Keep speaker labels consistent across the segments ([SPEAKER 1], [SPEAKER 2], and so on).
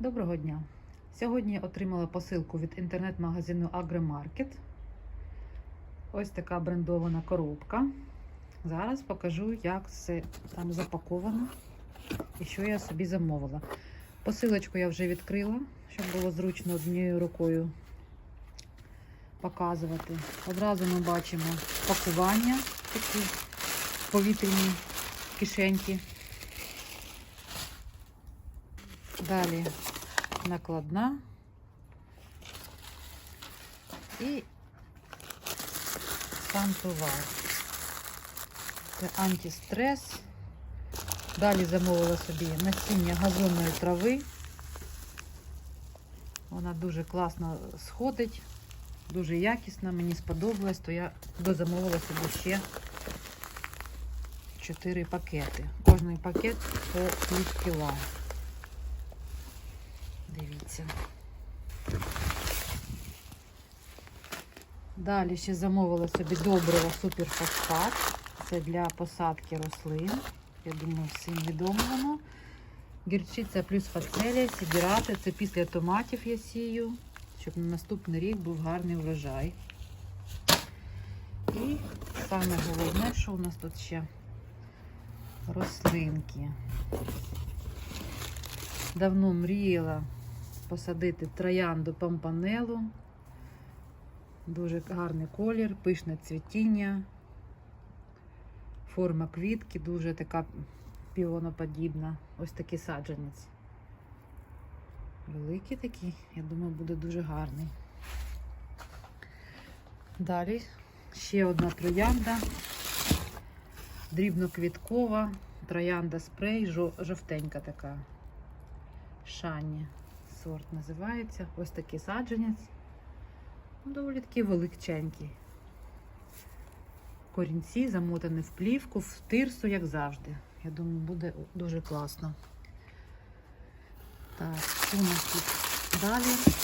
[SPEAKER 1] Доброго дня! Сьогодні отримала посилку від інтернет-магазину Agrimarket. Ось така брендована коробка. Зараз покажу, як все там запаковано і що я собі замовила. Посилочку я вже відкрила, щоб було зручно однією рукою показувати. Одразу ми бачимо пакування, такі повітряні кишеньки. Далі накладна і сам товар. Це антистрес. Далі замовила собі насіння газонної трави. Вона дуже класно сходить, дуже якісна, мені сподобалось, то я дозамовила собі ще 4 пакети. Кожний пакет по пів кіла. Дивіться. Далі ще замовила собі добриво суперфосфат. Це для посадки рослин. Я думаю, всім відомо воно. Гірчиця плюс фацелія, сідірати. Це після томатів я сію, щоб на наступний рік був гарний врожай. І саме головне, що у нас тут ще рослинки. Давно мріяла посадити троянду пампанелу. Дуже гарний колір, пишне цвітіння, форма квітки, дуже така піоноподібна. Ось такий саджанець. Великий такий, я думаю, буде дуже гарний. Далі ще одна троянда, дрібноквіткова, троянда спрей, жовтенька така. Шані сорт називається. Ось такий саджанець. Ну, Доволі такий величенький. Корінці замотані в плівку, в тирсу, як завжди. Я думаю, буде дуже класно. Так, у нас тут далі?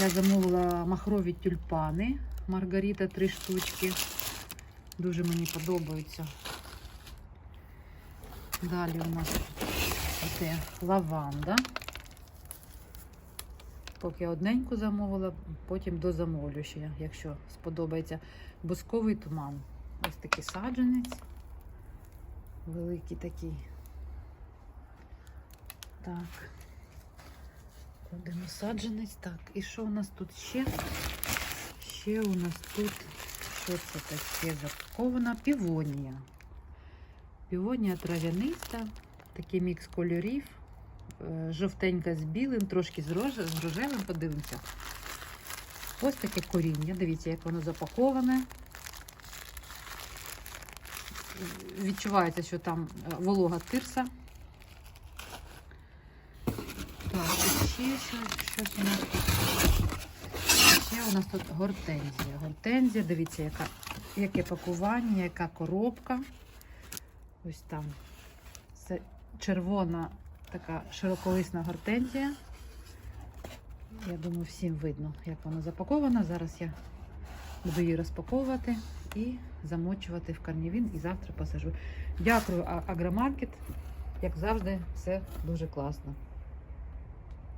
[SPEAKER 1] Я замовила махрові тюльпани. Маргарита три штучки. Дуже мені подобаються. Далі у нас Оце лаванда. Поки одненьку замовила, потім дозамовлю ще, якщо сподобається. Бусковий туман. Ось такий саджанець. Великий такий. Так. Кладемо саджанець. Так, і що у нас тут ще? Ще у нас тут, що це таке запаковано? Півонія. Півонія трав'яниста. Такий мікс кольорів. Е, Жовтенька з білим, трошки з, рожевим, подивимося. Ось таке коріння. Дивіться, як воно запаковане. Відчувається, що там е, волога тирса. Так, ще що- щось у нас тут. Ще у нас тут гортензія. Гортензія, дивіться, яка, яке пакування, яка коробка. Ось там. Це червона така широколисна гортензія. Я думаю, всім видно, як вона запакована. Зараз я буду її розпаковувати і замочувати в карнівін і завтра посажу. Дякую, Агромаркет. Як завжди, все дуже класно.